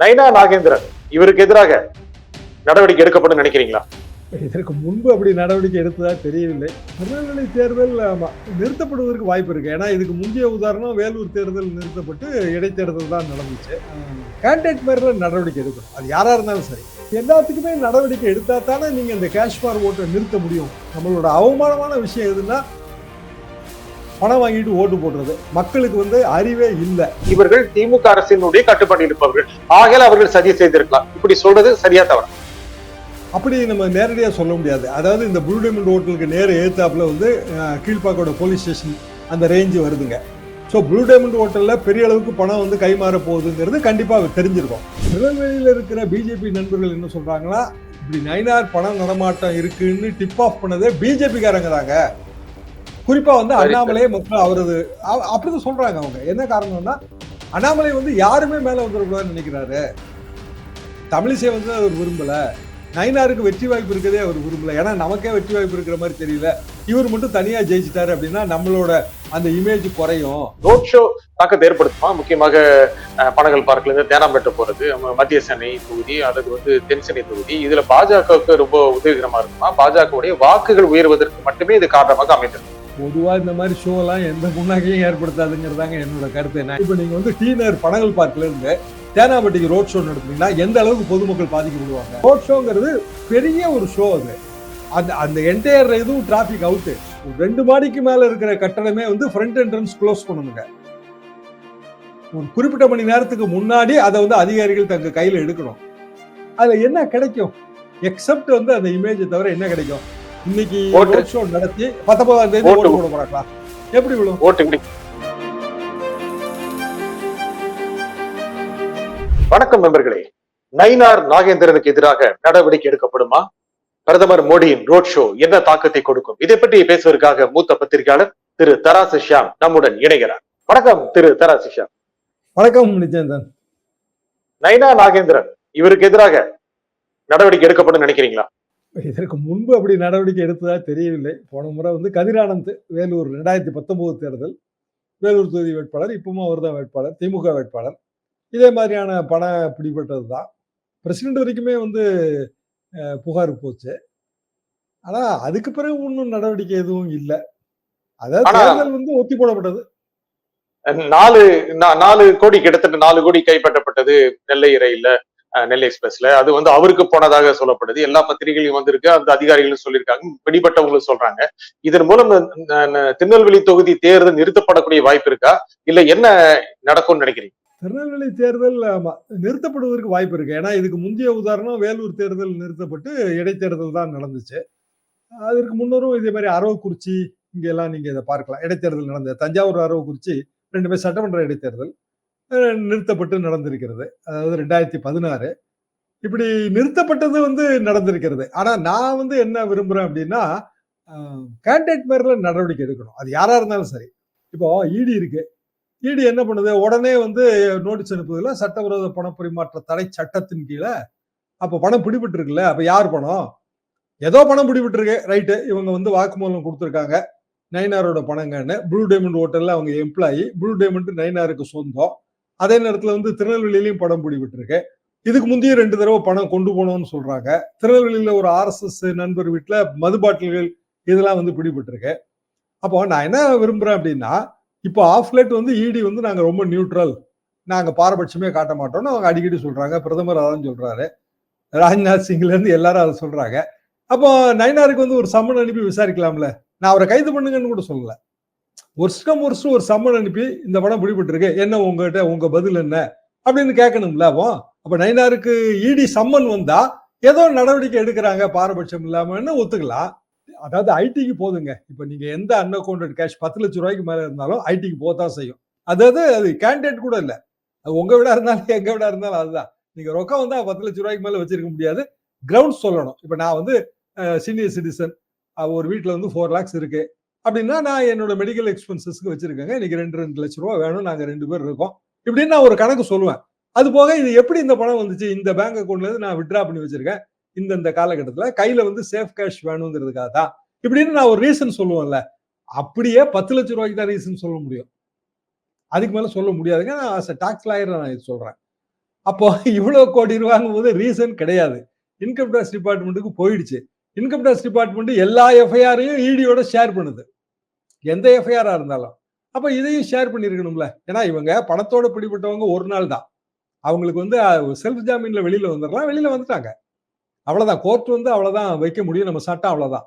நைனா நாகேந்திரன் இவருக்கு எதிராக நடவடிக்கை எடுக்கப்படும் நினைக்கிறீங்களா? இதற்கு முன்பு அப்படி நடவடிக்கை எடுத்ததா தெரியவில்லை. திருநெல்வேலி தேர்தல் ஆமா, நிறுத்தப்படுவதற்கு வாய்ப்பு இருக்கு. ஏன்னா இதுக்கு முந்தைய உதாரணம் வேலூர் தேர்தல் நிறுத்தப்பட்டு இடைத்தேர்தல் தான் நடந்துச்சு. கேண்டிடேட் மேல நடவடிக்கை எடுக்கணும். அது யாரா இருந்தாலும் சரி. எல்லாத்துக்குமே நடவடிக்கை எடுத்தா தானே நீங்க இந்த கேஷ் ஓட்டை நிறுத்த முடியும். நம்மளோட அவமானமான விஷயம் எதுன்னா பணம் வாங்கிட்டு ஓட்டு போடுறது. மக்களுக்கு வந்து அறிவே இல்லை. இவர்கள் திமுக அரசினுடைய கட்டுப்பாட்டில் இருப்பவர்கள். ஆகையால் அவர்கள் சதி செய்திருக்கலாம். இப்படி சொல்றது சரியா தவறா? அப்படி நம்ம நேரடியாக சொல்ல முடியாது. அதாவது இந்த ப்ளூ டைமண்ட் ஹோட்டலுக்கு நேர ஏத்தாப்புல வந்து கீழ்ப்பாக்கோட போலீஸ் ஸ்டேஷன் அந்த ரேஞ்சு வருதுங்க. ஸோ ப்ளூ டைமண்ட் ஹோட்டலில் பெரிய அளவுக்கு பணம் வந்து கைமாற போகுதுங்கிறது கண்டிப்பாக தெரிஞ்சிருக்கும். திருநெல்வேலியில் இருக்கிற பிஜேபி நண்பர்கள் என்ன சொல்கிறாங்கன்னா இப்படி நைனார் பணம் நடமாட்டம் இருக்குன்னு டிப் ஆஃப் பண்ணதே பிஜேபிக்காரங்க தாங்க. குறிப்பாக வந்து அண்ணாமலையே மக்கள் அவரது அப்படிதான் சொல்கிறாங்க அவங்க. என்ன காரணம்னா அண்ணாமலை வந்து யாருமே மேலே வந்துடக்கூடாதுன்னு நினைக்கிறாரு. தமிழிசை வந்து அவர் விரும்பல. நயினாருக்கு வெற்றி வாய்ப்பு இருக்கதே அவர் விரும்பல. ஏன்னா நமக்கே வெற்றி வாய்ப்பு இருக்கிற மாதிரி தெரியல. இவர் மட்டும் தனியா ஜெயிச்சிட்டாரு அப்படின்னா நம்மளோட அந்த இமேஜ் குறையும். ரோட் ஷோ தாக்கத்தை ஏற்படுத்துமா? முக்கியமாக பனகல் பார்க்ல இருந்து தேனாம்பேட்டை போறது நம்ம மத்திய சென்னை தொகுதி அல்லது வந்து தென் சென்னை தொகுதி. இதுல பாஜகவுக்கு ரொம்ப உதவிகரமா இருக்குமா? பாஜகவுடைய வாக்குகள் உயர்வதற்கு மட்டுமே இது காரணமாக அமைந்தது பொதுவாக இந்த மாதிரி ஷோலாம் எந்த முன்னாடியும் ஏற்படுத்தாதுங்கிறதாங்க என்னோட கருத்து. என்ன இப்போ நீங்கள் வந்து டீனர் படங்கள் பார்க்கல இருந்து தேனாம்பட்டிக்கு ரோட் ஷோ நடத்துனீங்கன்னா எந்த அளவுக்கு பொதுமக்கள் பாதிக்கப்படுவாங்க ரோட் ஷோங்கிறது பெரிய ஒரு ஷோ அது. அந்த அந்த என்டையர் இதுவும் டிராஃபிக் அவுட்டு ரெண்டு மாடிக்கு மேல இருக்கிற கட்டடமே வந்து ஃப்ரண்ட் என்ட்ரன்ஸ் க்ளோஸ் பண்ணணுங்க. ஒரு குறிப்பிட்ட மணி நேரத்துக்கு முன்னாடி அதை வந்து அதிகாரிகள் தங்க கையில் எடுக்கணும். அதில் என்ன கிடைக்கும்? எக்ஸப்ட் வந்து அந்த இமேஜை தவிர என்ன கிடைக்கும்? இன்னைக்கு. ரோட் ஷோ நடத்தி பத்தொன்பதாம் தேதி ஓட்டு. போட போறாங்களா? எப்படி விழும்? ஓட்டு இப்படி வணக்கம் நண்பர்களே. நயினார் நாகேந்திரனுக்கு எதிராக நடவடிக்கை எடுக்கப்படுமா? பிரதமர் மோடியின் ரோட் ஷோ என்ன தாக்கத்தை கொடுக்கும்? இதை பற்றி பேசுவதற்காக மூத்த பத்திரிகையாளர் திரு தராசு ஷியாம் நம்முடன் இணைகிறார். வணக்கம் திரு தராசு ஷியாம். வணக்கம் நிச்சயந்தன் நயினா நாகேந்திரன் இவருக்கு எதிராக நடவடிக்கை எடுக்கப்படும் நினைக்கிறீங்களா? இதற்கு முன்பு அப்படி நடவடிக்கை எடுத்ததா தெரியவில்லை. போன முறை வந்து கதிரானந்த் வேலூர் ரெண்டாயிரத்தி பத்தொன்பது தேர்தல் வேலூர் தொகுதி வேட்பாளர் இப்பவும் அவர் தான் வேட்பாளர் திமுக வேட்பாளர். இதே மாதிரியான பண பிடிபட்டது தான் பிரசிடென்ட் வரைக்குமே வந்து புகார் போச்சு. ஆனா அதுக்கு பிறகு ஒன்றும் நடவடிக்கை எதுவும் இல்லை. அதாவது தேர்தல் வந்து ஒத்தி போடப்பட்டது. நாலு நாலு கோடி கிட்டத்தட்ட நாலு கோடி கைப்பற்றப்பட்டது நெல்லை அஹ், நெல்லை எக்ஸ்பிரஸ்ல. அது வந்து அவருக்கு போனதாக சொல்லப்படுது. எல்லா பத்திரிகைகளையும் வந்திருக்கு. அந்த அதிகாரிகளும் சொல்லியிருக்காங்க. பிடிபட்டவங்களும் சொல்றாங்க. இதன் மூலம் திருநெல்வேலி தொகுதி தேர்தல் நிறுத்தப்படக்கூடிய வாய்ப்பு இருக்கா? இல்ல என்ன நடக்கும்னு நினைக்கிறீங்க? திருநெல்வேலி தேர்தல் ஆமா, நிறுத்தப்படுவதற்கு வாய்ப்பு இருக்கு. ஏன்னா இதுக்கு முந்தைய உதாரணம் வேலூர் தேர்தல் நிறுத்தப்பட்டு இடைத்தேர்தல் தான் நடந்துச்சு. அதற்கு முன்னரும் இதே மாதிரி அரவக்குறிச்சி இங்க எல்லாம் நீங்க இதை பார்க்கலாம். இடைத்தேர்தல் நடந்தது. தஞ்சாவூர் அரவக்குறிச்சி ரெண்டுமே சட்டமன்ற இடைத்தேர்தல். நிறுத்தப்பட்டு நடந்திருக்கிறது. அதாவது ரெண்டாயிரத்தி பதினாறு. இப்படி நிறுத்தப்பட்டது வந்து நடந்திருக்கிறது. ஆனால் நான் வந்து என்ன விரும்புகிறேன் அப்படின்னா கேண்டிடேட் மேல நடவடிக்கை எடுக்கணும். அது யாராக இருந்தாலும் சரி. இப்போ இடி இருக்கு. இடி என்ன பண்ணுது? உடனே வந்து நோட்டீஸ் அனுப்புதில் சட்டவிரோத பண பரிமாற்ற தடை சட்டத்தின் கீழே. அப்போ பணம் பிடிபட்டு இருக்குல்ல யார் பணம்? ஏதோ பணம் பிடிபட்டு இருக்கு ரைட்டு இவங்க வந்து வாக்குமூலம் கொடுத்துருக்காங்க. நைனாரோட பணங்கன்னு. ப்ளூ டைமண்ட் ஹோட்டலில் அவங்க எம்ப்ளாயி ப்ளூ டைமண்ட் நைனாருக்கு சொந்தம். அதே நேரத்துல வந்து திருநெல்வேலியிலையும் படம் பிடிபட்டுருக்கு. இதுக்கு முந்தைய ரெண்டு தடவை பணம் கொண்டு போனோம்னு சொல்றாங்க. திருநெல்வேலியில ஒரு ஆர்எஸ்எஸ் நண்பர் வீட்டுல மது பாட்டில்கள் இதெல்லாம் வந்து பிடிபட்டிருக்கு. அப்போ நான் என்ன விரும்புறேன் அப்படின்னா இப்போ ஆஃப்லெட் வந்து இடி வந்து நாங்க ரொம்ப நியூட்ரல் நாங்க பாரபட்சமே காட்ட மாட்டோம்னு அவங்க அடிக்கடி சொல்றாங்க. பிரதமர் அதான் சொல்றாரு. ராஜ்நாத் சிங்ல இருந்து எல்லாரும் அதை சொல்றாங்க. அப்போ நைனாருக்கு வந்து ஒரு சம்மன் அனுப்பி விசாரிக்கலாம்ல. நான் அவரை கைது பண்ணுங்கன்னு கூட சொல்லலை. வருஷம் வருஷம் ஒரு சம்மன் அனுப்பி இந்த படம் பிடிபட்டிருக்கு. என்ன உங்ககிட்ட உங்க பதில் என்ன? அப்படின்னு கேட்கணும்ல அப்போ. அப்ப நைனாருக்கு இடி சம்மன் வந்தா ஏதோ நடவடிக்கை எடுக்கிறாங்க பாரபட்சம் இல்லாமன்னு ஒத்துக்கலாம். அதாவது ஐடிக்கு போதுங்க. இப்ப நீங்க எந்த அன்அக்கௌண்டட் கேஷ் பத்து லட்சம் ரூபாய்க்கு மேல இருந்தாலும் ஐடிக்கு போதான் செய்யும். அதாவது அது கேண்டிடேட் கூட இல்லை. அது உங்க விட இருந்தாலும் எங்க விட இருந்தாலும் அதுதான். நீங்க ரொக்கம் வந்தா பத்து லட்சம் ரூபாய்க்கு மேல வச்சிருக்க முடியாது. கிரவுண்ட் சொல்லணும். இப்ப நான் வந்து சீனியர் சிட்டிசன் ஒரு வீட்டில் வந்து ஃபோர் லேக்ஸ் இருக்கு. அப்படின்னா நான் என்னோட மெடிக்கல் எக்ஸ்பென்சஸ்க்கு வச்சிருக்கேங்க. இன்னைக்கு ரெண்டு ரெண்டு லட்ச ரூபா வேணும். நாங்கள் ரெண்டு பேர் இருக்கோம். இப்படின்னு நான் ஒரு கணக்கு சொல்லுவேன். அது போக இது எப்படி இந்த பணம் வந்துச்சு? இந்த பேங்க் அக்கௌண்ட்லேருந்து நான் வித்ட்ரா பண்ணி வச்சிருக்கேன். இந்த இந்த கையில் வந்து சேஃப் கேஷ் வேணுங்கிறதுக்காக தான். இப்படின்னு நான் ஒரு ரீசன் சொல்லுவேன்ல. அப்படியே பத்து லட்ச ரூபாய்க்கு தான் ரீசன் சொல்ல முடியும். அதுக்கு மேலே சொல்ல முடியாதுங்க. நான் டாக்ஸ் லாயர் நான் இது சொல்கிறேன் அப்போ இவ்வளோ கோடி ரூபாங்கும் போது ரீசன் கிடையாது. இன்கம் டேக்ஸ் டிபார்ட்மெண்ட்டுக்கு போயிடுச்சு. இன்கம் டேக்ஸ் டிபார்ட்மெண்ட் எல்லா எஃப்ஐஆரையும் இடியோட ஷேர் பண்ணுது. எந்த எஃப்ஐஆரா இருந்தாலும். அப்ப இதையும் ஷேர் பண்ணிருக்கணும்ல ஏன்னா இவங்க பணத்தோட பிடிபட்டவங்க ஒரு நாள் தான். அவங்களுக்கு வந்து செல்ஃப் ஜாமீன்ல வெளியில வந்துடலாம் வெளியில வந்துட்டாங்க. அவ்வளவுதான். கோர்ட் வந்து அவ்வளவுதான் வைக்க முடியும். நம்ம சட்டம் அவ்வளவுதான்.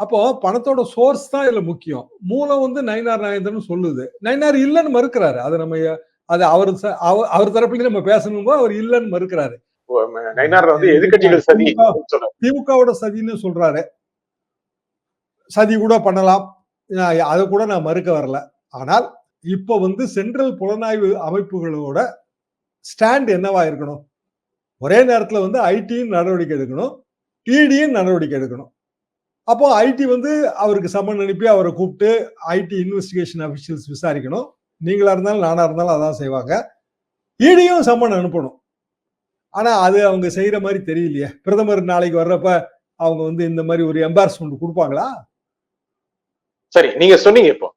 அப்போ பணத்தோட சோர்ஸ் தான் இதுல முக்கியம். மூலம் வந்து நயினார் நாயந்தன் சொல்லுது. நயினார் இல்லைன்னு மறுக்கிறாரு. அதை நம்ம அது அவர் அவர் தரப்புல நம்ம பேசணும் அவர் இல்லைன்னு மறுக்கிறாரு. திமுகவோட சதின்னு சொல்றாரு. சதி கூட பண்ணலாம். அதை கூட நான் மறுக்க வரல. ஆனால் இப்போ வந்து சென்ட்ரல் புலனாய்வு அமைப்புகளோட ஸ்டாண்ட் என்னவா இருக்கணும்? ஒரே நேரத்தில் வந்து ஐடியும் நடவடிக்கை எடுக்கணும். டிடியும் நடவடிக்கை எடுக்கணும். அப்போ ஐடி வந்து அவருக்கு சம்மன் அனுப்பி அவரை கூப்பிட்டு ஐடி இன்வெஸ்டிகேஷன் அஃபிஷியல்ஸ் விசாரிக்கணும். நீங்களா இருந்தாலும் நானா இருந்தாலும் அதான் செய்வாங்க. இடியும் சம்மன் அனுப்பணும். ஆனா அது அவங்க செய்யற மாதிரி தெரியலையே. பிரதமர் நாளைக்கு வர்றப்ப அவங்க வந்து இந்த மாதிரி ஒரு எம்பாரஸ்மெண்ட் கொடுப்பாங்களா? சரி நீங்க சொன்னீங்க இப்போ.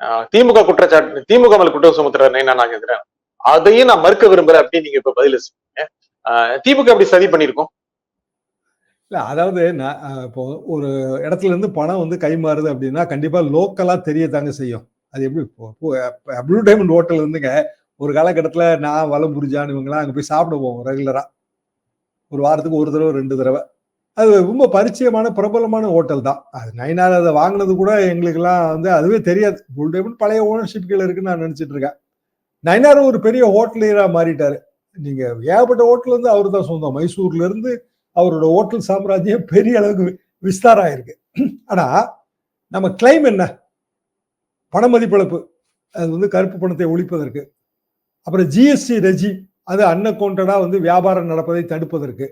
ஆஹ், திமுக குற்றச்சாட்டு திமுக மேல குற்றம் சுமத்துற நான் நாகேந்திரன் அதையும் நான் மறுக்க விரும்புறேன் அப்படின்னு நீங்க இப்ப பதில சொன்னீங்க. ஆஹ், திமுக அப்படி சதி பண்ணிருக்கோம் இல்ல அதாவது நான் இப்போ ஒரு இடத்துல இருந்து பணம் வந்து கைமாறுது அப்படின்னா கண்டிப்பா லோக்கலா தெரியத்தாங்க செய்யும். அது எப்படி ப்ளூ டைமண்ட் ஹோட்டல் இருந்துங்க ஒரு காலகட்டத்தில் நான் வலம் புரிஜான் இவங்கெல்லாம் அங்க போய் சாப்பிட போவோம் ரெகுலரா ஒரு வாரத்துக்கு ஒரு தடவை ரெண்டு தடவை. அது ரொம்ப பரிச்சயமான பிரபலமான ஹோட்டல் தான். அது நைனார் அதை வாங்கினது கூட எங்களுக்கெல்லாம் வந்து அதுவே தெரியாது. ப்ளூ டைமண்ட் பழைய ஓனர்ஷிப்கள் இருக்குன்னு நான் நினச்சிட்டு இருக்கேன். நைனார் ஒரு பெரிய ஹோட்டலியராக மாறிட்டார். நீங்கள் ஏகப்பட்ட ஹோட்டல் வந்து அவர் தான் சொந்தம். மைசூர்லேருந்து அவரோட ஹோட்டல் சாம்ராஜ்யம் பெரிய அளவுக்கு விஸ்தாரம் ஆயிருக்கு. ஆனால் நம்ம கிளைம் என்ன? பண மதிப்பிழப்பு. அது வந்து கருப்பு பணத்தை ஒழிப்பதற்கு. அப்புறம் ஜிஎஸ்டி ரெஜி அது அன்அக்கௌண்டடா வந்து வியாபாரம் நடப்பதை தடுப்பதற்கு.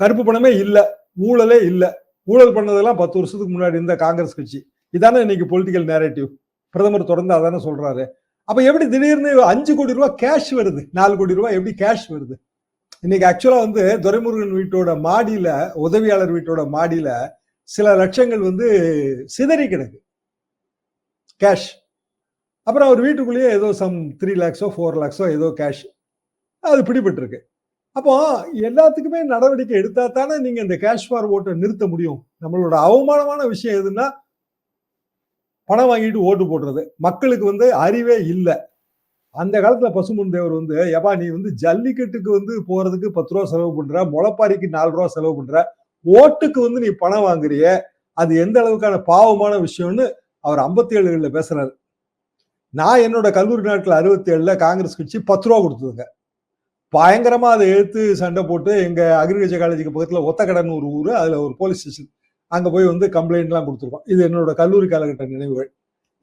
கருப்பு பணமே இல்லை ஊழலே இல்லை. ஊழல் பண்ணதெல்லாம் பத்து வருஷத்துக்கு முன்னாடி இருந்த காங்கிரஸ் கட்சி. இதானே இன்னைக்கு பொலிட்டிக்கல் நேரேட்டிவ் பிரதமர் தொடர்ந்து அதானே சொல்றாரு. அப்ப எப்படி திடீர்னு அஞ்சு கோடி ரூபாய் கேஷ் வருது? நாலு கோடி ரூபாய் எப்படி கேஷ் வருது? இன்னைக்கு ஆக்சுவலா வந்து துரைமுருகன் வீட்டோட மாடியில உதவியாளர் வீட்டோட மாடியில சில லட்சங்கள் வந்து சிதறி கிடக்கு. கேஷ் அப்புறம் அவர் வீட்டுக்குள்ளேயே ஏதோ சம் த்ரீ லேக்ஸோ ஃபோர் லேக்ஸோ ஏதோ கேஷ் அது பிடிபட்டிருக்கு. அப்போ எல்லாத்துக்குமே நடவடிக்கை எடுத்தா தானே நீங்க இந்த கேஷ் ஃபார் ஓட்டை நிறுத்த முடியும். நம்மளோட அவமானமான விஷயம் எதுன்னா பணம் வாங்கிட்டு ஓட்டு போடுறது. மக்களுக்கு வந்து அறிவே இல்லை. அந்த காலத்துல பசுமன் தேவர் வந்து எப்பா நீ வந்து ஜல்லிக்கட்டுக்கு வந்து போறதுக்கு பத்து ரூபா செலவு பண்ற முளப்பாரிக்கு நாலு ரூபா செலவு பண்ற. ஓட்டுக்கு வந்து நீ பணம் வாங்குறிய அது எந்த அளவுக்கான பாவமான விஷயம்னு அவர் ஐம்பத்தி ஏழுகளில் பேசுறாரு. நான் என்னோட கல்லூரி நாட்கள் அறுபத்தி ஏழுல காங்கிரஸ் கட்சி பத்து ரூபா கொடுத்ததுங்க. பயங்கரமாக அதை எடுத்து சண்டை போட்டு எங்கள் அக்ரிகல்ச்சர் காலேஜுக்கு பக்கத்தில் ஒத்தக்கடன் ஒரு ஊர் அதில் ஒரு போலீஸ் ஸ்டேஷன் அங்கே போய் வந்து கம்ப்ளைண்ட்லாம் கொடுத்துருக்கோம் இது என்னோட கல்லூரி காலகட்ட நினைவுகள்.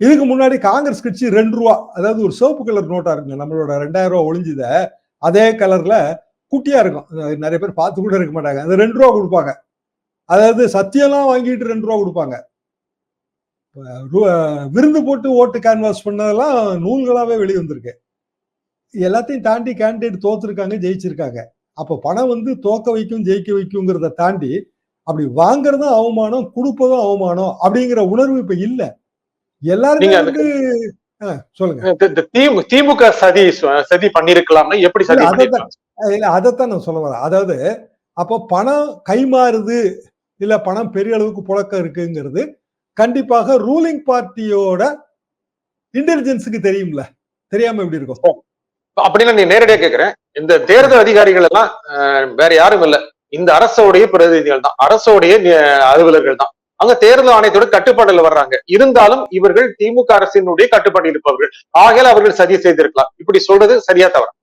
இதுக்கு முன்னாடி காங்கிரஸ் கட்சி ரெண்டு ரூபா அதாவது ஒரு சிவப்பு கலர் நோட்டா இருக்குங்க நம்மளோட ரெண்டாயிரம் ரூபா ஒளிஞ்சுத அதே கலர்ல குட்டியா இருக்கும். நிறைய பேர் பார்த்து கூட இருக்க மாட்டாங்க. அது ரெண்டு ரூபா கொடுப்பாங்க. அதாவது சத்தியம்லாம் வாங்கிட்டு ரெண்டு ரூபா கொடுப்பாங்க. விருந்து போட்டு ஓட்டு கேன்வாஸ் பண்ணதெல்லாம் நூல்களாவே வெளியே வந்திருக்கு எல்லாத்தையும் தாண்டி கேண்டிடேட் தோத்துருக்காங்க ஜெயிச்சிருக்காங்க. அப்போ பணம் வந்து தோக்க வைக்கும் ஜெயிக்க வைக்குங்கிறத தாண்டி அப்படி வாங்குறதும் அவமானம் கொடுப்பதும் அவமானம் அப்படிங்கிற உணர்வு இப்ப இல்ல. எல்லாருமே வந்து சொல்லுங்க. திமுக சதி சதி பண்ணிருக்கலாம்னா எப்படி சதி இல்ல, அதைத்தான் பண்ணிருக்கலாம்? இல்ல அதைத்தான் நான் சொல்ல வரேன். அதாவது அப்போ பணம் கைமாறுது இல்ல பணம் பெரிய அளவுக்கு புழக்கம் இருக்குங்கிறது கண்டிப்பாக ரூலிங் பார்ட்டியோட இன்டெலிஜென்ஸுக்கு தெரியும்ல. தெரியாம எப்படி இருக்கும்? அப்படின்னு நீ நேரடியா கேக்குறேன். இந்த தேர்தல் அதிகாரிகள் எல்லாம் வேற யாரும் இல்ல. இந்த அரசோடைய பிரதிநிதிகள் தான். அரசோடைய அலுவலர்கள் தான். அங்க தேர்தல் ஆணையத்தோட கட்டுப்பாடுல வர்றாங்க. இருந்தாலும் இவர்கள் திமுக அரசினுடைய கட்டுப்பாட்டில் இருப்பவர்கள். ஆகையால் அவர்கள் சதி செய்திருக்கலாம். இப்படி சொல்றது சரியா தவறு?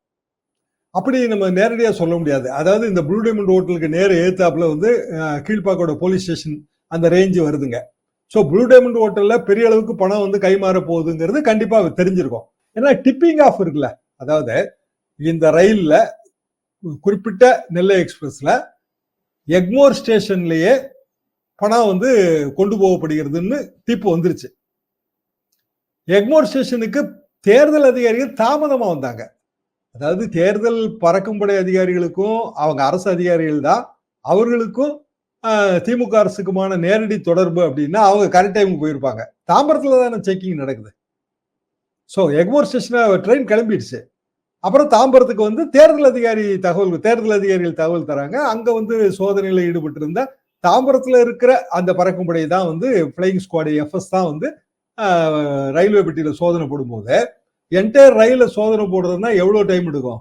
அப்படி நம்ம நேரடியா சொல்ல முடியாது. அதாவது இந்த ப்ளூ டைமண்ட் ஹோட்டலுக்கு நேர ஏத்தாப்புல வந்து கீழ்ப்பாக்கோட போலீஸ் ஸ்டேஷன் அந்த ரேஞ்சு வருதுங்க. ஸோ ப்ளூ டைமண்ட் ஹோட்டல்ல பெரிய அளவுக்கு பணம் வந்து கைமாற போகுதுங்கிறது கண்டிப்பா தெரிஞ்சிருக்கும். ஏன்னா டிப்பிங் ஆஃப் இருக்குல்ல. அதாவது இந்த ரயிலில் குறிப்பிட்ட நெல்லை எக்ஸ்பிரஸ்ல எக்மோர் ஸ்டேஷன்லயே பணம் வந்து கொண்டு போகப்படுகிறதுன்னு தீர்ப்பு வந்துருச்சு. எக்மோர் ஸ்டேஷனுக்கு தேர்தல் அதிகாரிகள் தாமதமாக வந்தாங்க. அதாவது தேர்தல் பறக்கும்படை அதிகாரிகளுக்கும் அவங்க அரசு அதிகாரிகள் தான் அவர்களுக்கும் திமுக அரசுக்குமான நேரடி தொடர்பு அப்படின்னா அவங்க கரெக்ட் டைமுக்கு போயிருப்பாங்க. தாம்பரத்தில் தானே செக்கிங் நடக்குது. ஸோ எக்மோர் ஸ்டேஷனில் ட்ரெயின் கிளம்பிடுச்சு. அப்புறம் தாம்பரத்துக்கு வந்து தேர்தல் அதிகாரி தகவல் தேர்தல் அதிகாரிகள் தகவல் தராங்க. அங்கே வந்து சோதனையில் ஈடுபட்டு இருந்த இருக்கிற அந்த பறக்கும்படை தான் வந்து ஃப்ளையிங் ஸ்குவாடு எஃப்எஸ் தான் வந்து ரயில்வே பெட்டியில் சோதனை போடும்போது என்டையர் ரயிலில் சோதனை போடுறதுன்னா எவ்வளோ டைம் எடுக்கும்?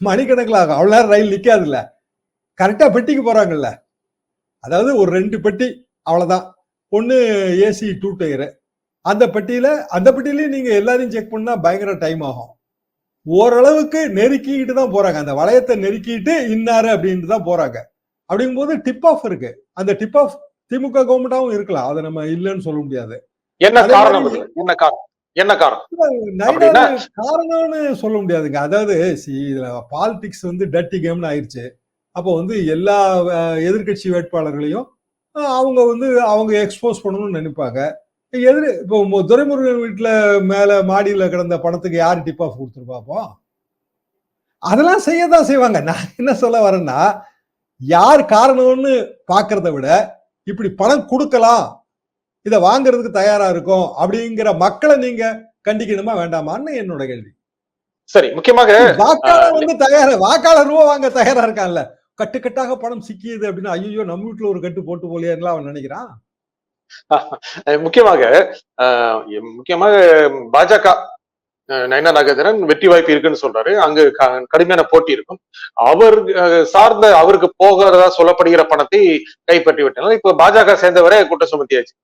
மணிக்கணக்கில் ஆகும். அவ்வளோ நேரம் ரயில் நிற்காதுல்ல கரெக்டாக பெட்டிக்கு போகிறாங்கல்ல அதாவது ஒரு ரெண்டு பெட்டி அவ்வளோதான் ஒன்று ஏசி டூ டயரு அந்த பெட்டியில அந்த பெட்டியிலயும் நீங்க எல்லாரையும் செக் பண்ணா பயங்கர டைம் ஆகும். ஓரளவுக்கு நெருக்கிட்டு தான் போறாங்க. அந்த வளையத்தை நெருக்கிட்டு இன்னாரு அப்படின்ட்டு தான் போறாங்க. அப்படிங்கும்போது டிப் ஆஃப் இருக்கு. அந்த டிப் ஆஃப் திமுக கவர்மெண்டாவும் இருக்கலாம். அதை நம்ம இல்லைன்னு சொல்ல முடியாது. என்ன காரணம்? என்ன காரணம்? என்ன காரணம்? காரணம்னு சொல்ல முடியாதுங்க. அதாவது இதுல பாலிடிக்ஸ் வந்து டட்டி கேம்னு ஆயிடுச்சு அப்போ வந்து எல்லா எதிர்கட்சி வேட்பாளர்களையும் அவங்க வந்து அவங்க எக்ஸ்போஸ் பண்ணணும்னு நினைப்பாங்க. எதிர் இப்போ துரைமுருகன் வீட்டுல மேல மாடியில கிடந்த பணத்துக்கு யார் டிப் ஆஃப் கொடுத்துருப்பாப்போம் அதெல்லாம் செய்யதான் செய்வாங்க. நான் என்ன சொல்ல வரேன்னா யார் காரணம்னு பாக்குறத விட இப்படி பணம் கொடுக்கலாம் இத வாங்குறதுக்கு தயாரா இருக்கும் அப்படிங்கிற மக்களை நீங்க கண்டிக்கணுமா வேண்டாமான்னு என்னோட கேள்வி. சரி முக்கியமாக வாக்காளர் வந்து தயாரா வாக்காளர் ரூபா வாங்க தயாரா இருக்கான்ல. கட்டுக்கட்டாக பணம் சிக்கியது அப்படின்னா ஐயோ நம்ம வீட்டுல ஒரு கட்டு போட்டு போலியான்னு அவன் நினைக்கிறான். முக்கியமாக முக்கியமாக பாஜக நயனா நாகேந்திரன் வெற்றி வாய்ப்பு இருக்குன்னு சொல்றாரு. அங்கு கடுமையான போட்டி இருக்கும். அவர் சார்ந்த அவருக்கு போகிறதா சொல்லப்படுகிற பணத்தை கைப்பற்றி விட்டனர். இப்ப பாஜக சேர்ந்தவரே குற்றம் சுமத்தியாச்சு.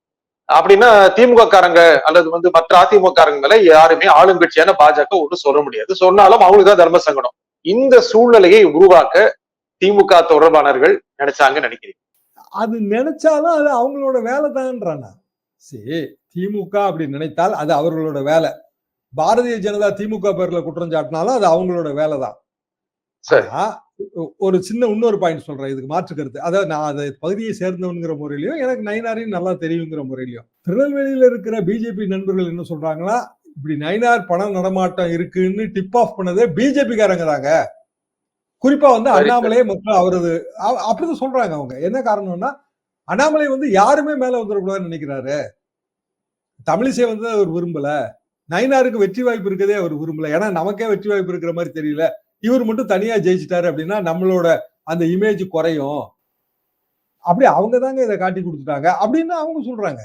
அப்படின்னா திமுக காரங்க அல்லது வந்து மற்ற அதிமுக காரங்க மேல யாருமே ஆளுங்கட்சியான பாஜக ஒன்றும் சொல்ல முடியாது. சொன்னாலும் அவங்களுக்கு தான் தர்ம சங்கடம். இந்த சூழ்நிலையை உருவாக்க திமுக தொடர்பானர்கள் நினைச்சாங்க நினைக்கிறேன். அது நினைச்சாலும் அது அவங்களோட வேலை தான்றானா சரி திமுக அப்படி நினைத்தால் அது அவர்களோட வேலை. பாரதிய ஜனதா திமுக பேர்ல குற்றம் சாட்டினாலும் அது அவங்களோட வேலை தான். ஒரு சின்ன இன்னொரு பாயிண்ட் சொல்றேன் இதுக்கு மாற்று கருத்து. அதாவது நான் அதை பகுதியை சேர்ந்தவனுங்கிற முறையிலையும் எனக்கு நயினாரையும் நல்லா தெரியுங்கிற முறையிலையும் திருநெல்வேலியில இருக்கிற பிஜேபி நண்பர்கள் என்ன சொல்றாங்களா இப்படி நயினார் பணம் நடமாட்டம் இருக்குன்னு டிப் ஆஃப் பண்ணதே பிஜேபி காரங்க தாங்க. குறிப்பா வந்து சரி, அண்ணாமலை மற்றும் அவரது அப்படிதான் சொல்றாங்க அவங்க. என்ன காரணம்னா அண்ணாமலை வந்து யாருமே மேல வந்துடக்கூடாதுன்னு நினைக்கிறாரு. தமிழிசை வந்து அவர் விரும்பல. நயினாருக்கு வெற்றி வாய்ப்பு இருக்கதே அவர் விரும்பல. ஏன்னா நமக்கே வெற்றி வாய்ப்பு இருக்கிற மாதிரி தெரியல. இவர் மட்டும் தனியா ஜெயிச்சிட்டாரு அப்படின்னா நம்மளோட அந்த இமேஜ் குறையும். அப்படி அவங்க தாங்க இதை காட்டி கொடுத்துட்டாங்க அப்படின்னு அவங்க சொல்றாங்க.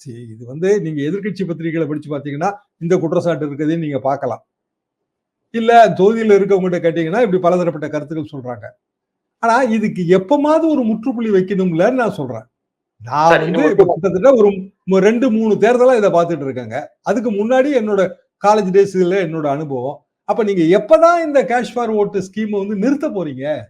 சரி இது வந்து நீங்க எதிர்க்கட்சி பத்திரிகைகளை படிச்சு பாத்தீங்கன்னா இந்த குற்றச்சாட்டு இருக்கதையும் நீங்க பார்க்கலாம். இல்ல தொகுதியில இருக்கவங்ககிட்ட கேட்டீங்கன்னா இப்படி பலதரப்பட்ட கருத்துக்கள் சொல்றாங்க. ஆனா இதுக்கு எப்பமாவது ஒரு முற்றுப்புள்ளி வைக்கணும்லன்னு நான் சொல்றேன். நான் வந்து இப்ப கிட்டத்தட்ட ஒரு ரெண்டு மூணு தேர்தலா இதை பார்த்துட்டு இருக்கேங்க. அதுக்கு முன்னாடி என்னோட காலேஜ் டேஸ்ல என்னோட அனுபவம். அப்ப நீங்க எப்பதான் இந்த கேஷ் ஃபார் ஓட்டு ஸ்கீம் வந்து நிறுத்த போறீங்க?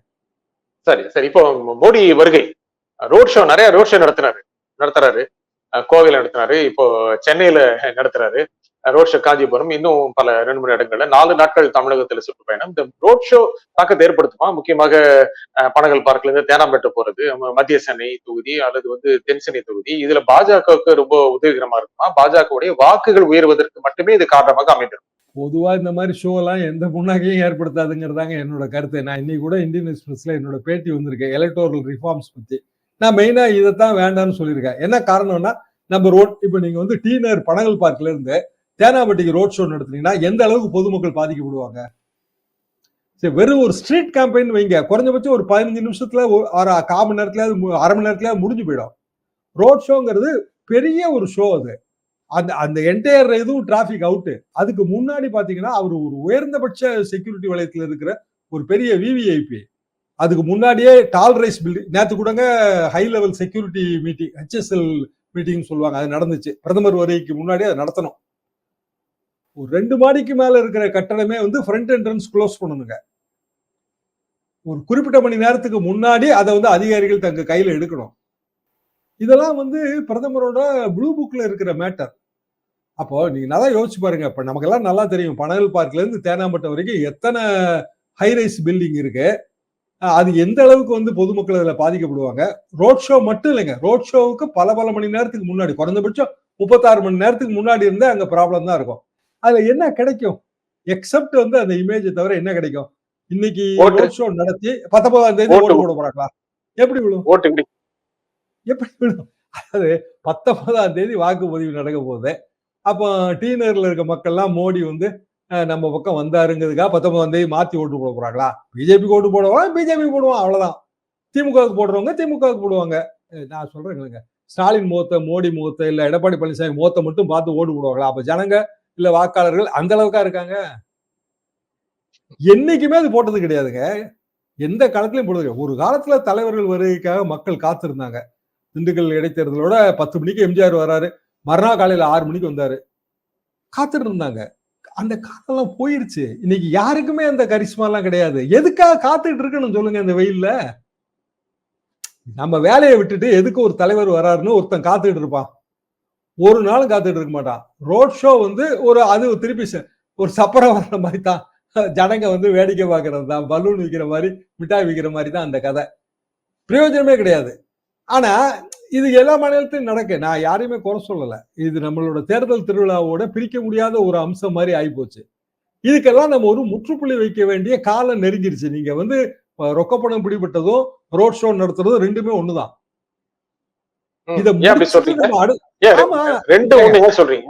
சரி சரி. இப்போ மோடி வருகை. ரோட் ஷோ நிறைய ரோட் ஷோ நடத்தினாரு. நடத்துறாரு. கோவையில நடத்தினாரு இப்போ சென்னையில நடத்துறாரு. ரோட் ஷோ காஞ்சிபுரம் இன்னும் பல ரெண்டு மூணு இடங்கள்ல நாலு நாட்கள் தமிழகத்துல சுற்றுப்பயணம். இந்த ரோட் ஷோ தாக்கத்தை ஏற்படுத்துமா? முக்கியமாக பனகல் பார்க்ல இருந்து தேனாம்பேட்டை போறது நம்ம மத்திய சென்னை தொகுதி அல்லது வந்து தென் சென்னை தொகுதி இதுல பாஜகவுக்கு ரொம்ப உதவிகரமா இருக்குமா? பாஜகவுடைய வாக்குகள் உயர்வதற்கு மட்டுமே இது காரணமாக அமைந்திருக்கும் பொதுவா இந்த மாதிரி ஷோ எல்லாம் எந்த முன்னாடியும் ஏற்படுத்தாதுங்கிறதாங்க என்னோட கருத்து. நான் இன்னைக்கு கூட இந்தியன் எக்ஸ்பிரஸ்ல என்னோட பேட்டி வந்திருக்கேன் எலக்டோரல் ரிஃபார்ம்ஸ் பத்தி. நான் மெயினா இதைத்தான் வேண்டாம்னு சொல்லியிருக்கேன். என்ன காரணம்னா நம்ம ரோட் இப்போ நீங்க வந்து டி நகர் பனகல் பார்க்ல இருந்து தேனாம்பட்டிக்கு ரோட் ஷோ நடத்துனீங்கன்னா எந்த அளவுக்கு பொதுமக்கள் பாதிக்கப்படுவாங்க? சரி வெறும் ஒரு ஸ்ட்ரீட் கேம்பெயின் வைங்க. குறைஞ்சபட்சம் ஒரு பதினஞ்சு நிமிஷத்துல ஒரு கால் மணி நேரத்துல அரை மணி நேரத்துல முடிஞ்சு போயிடும். ரோட் ஷோங்கிறது பெரிய ஒரு ஷோ அது. அந்த அந்த என்டையர் இதுவும் டிராஃபிக் அவுட்டு அதுக்கு முன்னாடி பாத்தீங்கன்னா அவர் ஒரு உயர்ந்தபட்ச செக்யூரிட்டி வலயத்தில் இருக்கிற ஒரு பெரிய விவிஐபி அதுக்கு முன்னாடியே டால் ரைஸ் பில்டிங் நேற்று கூடங்க high level security meeting HSL meeting சொல்லுவாங்க. அது நடந்துச்சு. பிரதமர் வருகைக்கு முன்னாடி அதை நடத்தணும். ஒரு ரெண்டு மாடிக்கு மேலே இருக்கிற கட்டடமே வந்து ஃப்ரண்ட் என்ட்ரன்ஸ் க்ளோஸ் பண்ணணுங்க. ஒரு குறிப்பிட்ட மணி நேரத்துக்கு முன்னாடி அதை வந்து அதிகாரிகள் தங்க கையில் எடுக்கணும். இதெல்லாம் வந்து பிரதமரோட ப்ளூ புக்ல இருக்கிற மேட்டர் அப்போ நீங்க நல்லா யோசிச்சு பாருங்க. இப்ப நமக்கெல்லாம் நல்லா தெரியும். பனகல் பார்க்ல இருந்து தேனாம்பட்டை வரைக்கும் எத்தனை ஹை ரைஸ் பில்டிங் இருக்கு. அது எந்த அளவுக்கு வந்து பொதுமக்கள் அதில் பாதிக்கப்படுவாங்க? ரோட் ஷோ மட்டும் இல்லைங்க. ரோட் ஷோவுக்கு பல பல மணி நேரத்துக்கு முன்னாடி குறைந்தபட்சம் முப்பத்தாறு மணி நேரத்துக்கு முன்னாடி இருந்தே அங்கே ப்ராப்ளம் தான் இருக்கும். அதுல என்ன கிடைக்கும்? எக்ஸப்ட் வந்து அந்த இமேஜை தவிர என்ன கிடைக்கும்? இன்னைக்கு. ரோட் ஷோ நடத்தி பத்தொன்பதாம் தேதி ஓட்டு. போட போறாங்களா? எப்படி விழும்? ஓட்டு எப்படி விழும்? அதாவது பத்தொன்பதாம் தேதி வாக்குப்பதிவு நடக்க போகுது. அப்போ டி நகர்ல இருக்க மக்கள்லாம் மோடி வந்து நம்ம பக்கம் வந்தாருங்கிறதுக்காக பத்தொன்பது வந்து மாத்தி ஓட்டு போட போறாங்களா? பிஜேபி ஓட்டு போடுவான் பிஜேபி போடுவான் அவ்வளவுதான். திமுகவுக்கு போடுறவங்க திமுகவுக்கு போடுவாங்க. நான் சொல்றேன் ஸ்டாலின் முகத்தை மோடி முகத்தை இல்ல எடப்பாடி பழனிசாமி முகத்தை மட்டும் பார்த்து ஓட்டு போடுவாங்களா? அப்ப ஜனங்க இல்ல வாக்காளர்கள் அந்த அளவுக்கா இருக்காங்க? என்னைக்குமே அது போட்டது கிடையாதுங்க. எந்த காலத்திலயும் போடுறது ஒரு காலத்துல தலைவர்கள் வருகைக்காக மக்கள் காத்திருந்தாங்க. திண்டுக்கல் இடைத்தேர்தலோட பத்து மணிக்கு எம்ஜிஆர் வராரு. மறுநாள் காலையில ஆறு மணிக்கு வந்தாரு. காத்துட்டு இருந்தாங்க அந்த காலம்லாம் போயிருச்சு. இன்னைக்கு யாருக்குமே அந்த கரிஷ்மாலாம் கிடையாது. எதுக்காக காத்துட்டு இருக்குன்னு சொல்லுங்க இந்த வெயில்ல? நம்ம வேலையை விட்டுட்டு எதுக்கு ஒரு தலைவர் வராருன்னு ஒருத்தன் காத்துக்கிட்டு இருப்பான். ஒரு நாளும் காத்துட்டு இருக்க மாட்டான். ரோட் ஷோ வந்து ஒரு அது திருப்பி ஒரு சப்பரம் வர்ற மாதிரி தான். ஜனங்க வந்து வேடிக்கை பார்க்கறது தான். பலூன் விற்கிற மாதிரி மிட்டாய் விற்கிற மாதிரி தான் அந்த கதை. பிரயோஜனமே கிடையாது. ஆனா இது எல்லா மாநிலத்திலும் நடக்கு. நான் யாரையுமே குறை சொல்லல. இது நம்மளோட தேர்தல் திருவிழாவோட பிரிக்க முடியாத ஒரு அம்சம் மாதிரி ஆயிப்போச்சு. இதுக்கெல்லாம் நம்ம ஒரு முற்றுப்புள்ளி வைக்க வேண்டிய காலம் நெருங்கிருச்சு. நீங்க வந்து ரொக்கப்பணம் பிடிபட்டதும் ரோட் ஷோ நடத்துறதும் ரெண்டுமே ஒண்ணுதான். இத ரெண்டு ஒண்ணு சொல்றீங்க?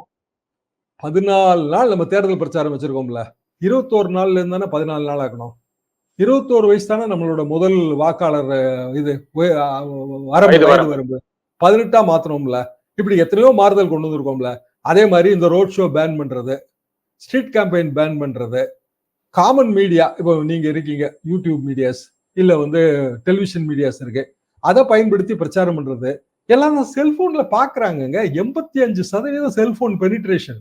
பதினாலு நாள் நம்ம தேர்தல் பிரச்சாரம் வச்சிருக்கோம்ல. இருபத்தோரு நாள்ல இருந்தானே பதினாலு நாள் ஆக்கணும் இருபத்தோரு வயசு தானே நம்மளோட முதல் வாக்காளர் இது வரம்பு பதினெட்டா மாத்தணும்ல. இப்படி எத்தனையோ மாறுதல் கொண்டு வந்திருக்கோம்ல. அதே மாதிரி இந்த ரோட் ஷோ பேன் பண்றது ஸ்ட்ரீட் கேம்பெயின் பேன் பண்றது காமன் மீடியா இப்போ நீங்க இருக்கீங்க யூடியூப் மீடியாஸ் இல்ல வந்து டெலிவிஷன் மீடியாஸ் இருக்கு. அதை பயன்படுத்தி பிரச்சாரம் பண்றது எல்லாம் செல்போன்ல பாக்குறாங்கங்க. எண்பத்தி அஞ்சு சதவீதம் செல்போன் பெனிட்ரேஷன்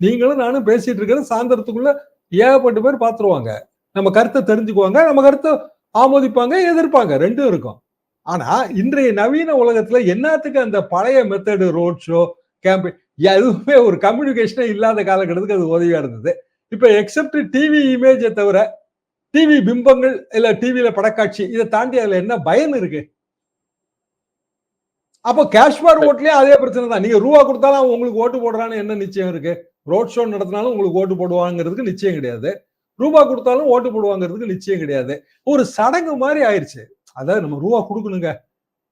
நீங்களும் நானும் பேசிட்டு இருக்கிறது சாயந்தரத்துக்குள்ள ஏகப்பட்ட பேர் பார்த்துருவாங்க நம்ம கருத்தை தெரிஞ்சுக்குவாங்க நம்ம கருத்தை ஆமோதிப்பாங்க எதிர்ப்பாங்க. ரெண்டும் இருக்கும். ஆனா இன்றைய நவீன உலகத்துல என்னத்துக்கு அந்த பழைய மெத்தடு ரோட் ஷோ கேம்பெயின் எதுவுமே ஒரு கம்யூனிகேஷனே இல்லாத காலகட்டத்துக்கு அது உதவியா இருந்தது. இப்ப எக்ஸப்ட் டிவி இமேஜை தவிர டிவி பிம்பங்கள் இல்ல டிவியில படக்காட்சி இதை தாண்டி அதுல என்ன பயன் இருக்கு? அப்போ காஷ்மீர் ஓட்லயே அதே பிரச்சனை தான். நீங்க ரூபா கொடுத்தாலும் அவன் உங்களுக்கு ஓட்டு போடுறான்னு என்ன நிச்சயம் இருக்கு? ரோட் ஷோ நடத்தினாலும் உங்களுக்கு ஓட்டு போடுவாங்கிறதுக்கு நிச்சயம் கிடையாது. ரூபா கொடுத்தாலும் ஓட்டு போடுவாங்கிறதுக்கு நிச்சயம் கிடையாது. ஒரு சடங்கு மாதிரி ஆயிருச்சு. அதாவது நம்ம ரூபா கொடுக்கணுங்க.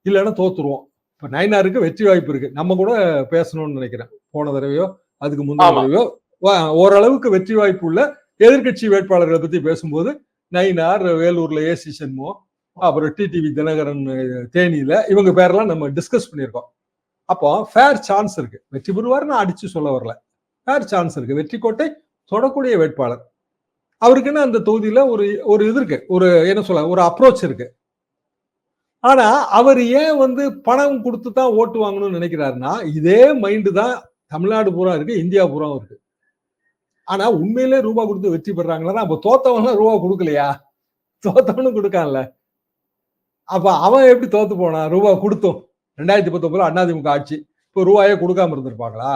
இல்லைன்னா தோத்துருவோம். இப்ப நைனாருக்கு வெற்றி வாய்ப்பு இருக்கு. நம்ம கூட பேசணும்னு நினைக்கிறேன். போன தடவையோ அதுக்கு முந்தைய. தடவையோ ஓரளவுக்கு வெற்றி வாய்ப்பு உள்ள எதிர்க்கட்சி வேட்பாளர்களை பத்தி பேசும்போது நயினார் வேலூர்ல ஏசி சண்முகம் அப்புறம் டிடிவி தினகரன் தேனியில இவங்க பேரெல்லாம் நம்ம டிஸ்கஸ் பண்ணியிருக்கோம். அப்போ ஃபேர் சான்ஸ் இருக்கு. வெற்றி பெறுவாருன்னு அடிச்சு சொல்ல வரல. ஃபேர் சான்ஸ் இருக்கு. வெற்றி கோட்டை தொடக்கூடிய வேட்பாளர். அவருக்குன்னு அந்த தொகுதியில ஒரு ஒரு இது இருக்கு. ஒரு என்ன சொல்ல ஒரு அப்ரோச் இருக்கு. ஆனா அவர் ஏன் வந்து பணம் கொடுத்து தான் ஓட்டு வாங்கணும்னு நினைக்கிறாருன்னா இதே மைண்டு தான் தமிழ்நாடு பூரா இருக்கு இந்தியா பூரா இருக்கு. ஆனா உண்மையிலே ரூபா கொடுத்து வெற்றி பெறாங்களா? அப்ப தோத்தவன்லாம் ரூபா கொடுக்கலையா? தோத்தவனும் கொடுக்கான்ல. அப்ப அவன் எப்படி தோத்து போனான்? ரூபா கொடுத்தோம். ரெண்டாயிரத்தி பத்தொன்பதுல அதிமுக ஆட்சி. இப்போ ரூபாயே கொடுக்காம இருந்திருப்பாங்களா?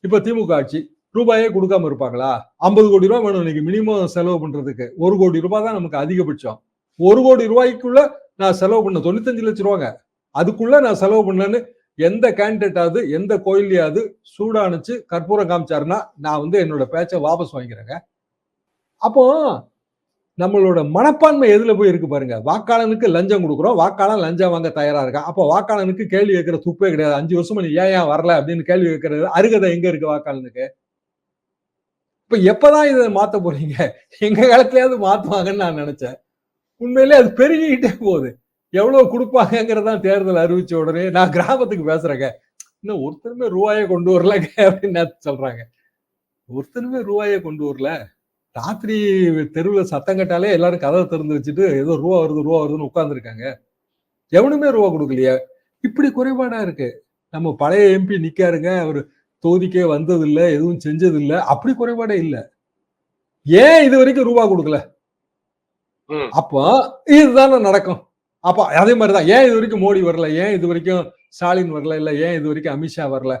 இப்ப திமுக ஆட்சி. ரூபாயே கொடுக்காம இருப்பாங்களா? ஐம்பது கோடி ரூபாய் வேணும் இன்னைக்கு. மினிமம் செலவு பண்றதுக்கு. ஒரு கோடி ரூபாய் தான் நமக்கு அதிகபட்சம். ஒரு கோடி ரூபாய்க்குள்ள நான் செலவு பண்ண தொண்ணூத்தஞ்சு லட்சம் ரூபாங்க. அதுக்குள்ள நான் செலவு பண்ணேன்னு எந்த கேண்டிடேட்டாவது எந்த கோயிலையாவது சூடானிச்சு கற்பூரம் காமிச்சாருன்னா நான் வந்து என்னோட பேச்சை வாபஸ் வாங்கிக்கிறேங்க. அப்போ நம்மளோட மனப்பான்மை எதுல போய் இருக்கு பாருங்க? வாக்காளனுக்கு லஞ்சம் கொடுக்குறோம். வாக்காளன் லஞ்சம் வாங்க தயாரா இருக்கான் அப்போ வாக்காளனுக்கு கேள்வி கேட்கிற துப்பே கிடையாது. அஞ்சு வருஷமா நீ ஏன் ஏன் வரல அப்படின்னு கேள்வி கேட்கறது அருகதை எங்க இருக்கு வாக்காளனுக்கு? இப்ப எப்பதான் இதை மாத்த போறீங்க? எங்க காலத்துலயாவது மாத்துவாங்கன்னு நான் நினைச்சேன். உண்மையிலே அது பெருகிக்கிட்டே போகுது. எவ்வளவு கொடுப்பாங்கிறதான் தேர்தல் அறிவிச்ச உடனே நான் கிராமத்துக்கு பேசுறேங்க. இன்னும் ஒருத்தருமே ரூபாயை கொண்டு வரலங்க அப்படின்னு சொல்றாங்க. ஒருத்தருமே ரூபாயை கொண்டு வரல. ராத்திரி தெருவில் சத்தம் கட்டாலே எல்லாரும் கதவை திறந்து வச்சுட்டு ஏதோ ரூபா வருது ரூபா வருதுன்னு உட்கார்ந்துருக்காங்க. எவனுமே ரூபா கொடுக்கலையே. இப்படி குறைபாடா இருக்கு. நம்ம பழைய எம்பி நிக்காருங்க. அவர் தொகுதிக்கே வந்தது இல்ல எதுவும் செஞ்சது இல்ல அப்படி குறைபாடே இல்ல. ஏன் இது வரைக்கும் ரூபா கொடுக்கல. அப்போ இதுதானே நடக்கும். அப்ப அதே மாதிரிதான். ஏன் இது வரைக்கும் மோடி வரல? ஏன் இது வரைக்கும் ஸ்டாலின் வரல? இல்ல ஏன் இது வரைக்கும் அமித்ஷா வரல?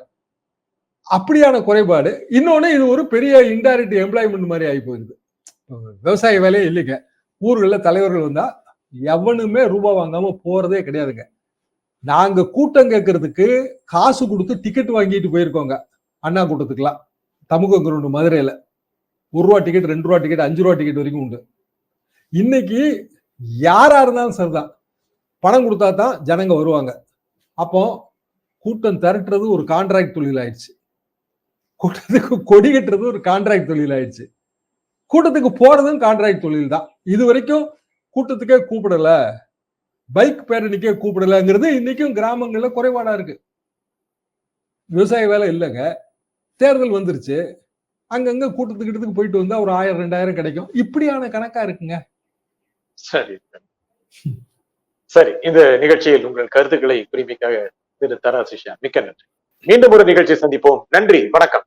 அப்படியான குறைபாடு. இன்னொன்னு இது ஒரு பெரிய இன்டைரக்ட் எம்ப்ளாய்மெண்ட் மாதிரி ஆகி போயிருது. விவசாய வேலையே இல்லைங்க. ஊர்களில் தலைவர்கள் வந்தா எவனுமே ரூபாய் வாங்காம போறதே கிடையாதுங்க. நாங்க கூட்டம் கேட்கறதுக்கு காசு கொடுத்து டிக்கெட் வாங்கிட்டு போயிருக்கோங்க. அண்ணா கூட்டத்துக்குலாம் தமுக ஒன்று மதுரையில். ஒரு ரூபா டிக்கெட் ரெண்டு ரூபா டிக்கெட் அஞ்சு ரூபா டிக்கெட் வரைக்கும் உண்டு. இன்னைக்கு யாரா இருந்தாலும் சரிதான். பணம் கொடுத்தா தான் ஜனங்க வருவாங்க. அப்போ கூட்டம் திரட்டுறது ஒரு கான்ட்ராக்ட் தொழில் ஆயிடுச்சு கூட்டத்துக்கு கொடி கட்டுறது ஒரு கான்ட்ராக்ட் தொழில் ஆயிடுச்சு. கூட்டத்துக்கு போறதும் கான்ட்ராக்ட் தொழில் தான். இது வரைக்கும் கூட்டத்துக்கே கூப்பிடல. பைக் பேரணிக்கே கூப்பிடலங்கிறது இன்னைக்கும் கிராமங்கள்ல குறைபாடா இருக்கு. விவசாய வேலை இல்லைங்க. தேர்தல் வந்துருச்சு. அங்கங்க கூட்டத்துக்கிட்டதுக்கு போயிட்டு வந்தா ஒரு ஆயிரம் ரெண்டாயிரம் கிடைக்கும். இப்படியான கணக்கா இருக்குங்க. சரி சரி. இந்த நிகழ்ச்சியில் உங்கள் கருத்துக்களை குறிப்பிக்காக திரு தராசிஷா மிக்க நன்றி. மீண்டும் ஒரு நிகழ்ச்சி சந்திப்போம். நன்றி வணக்கம்.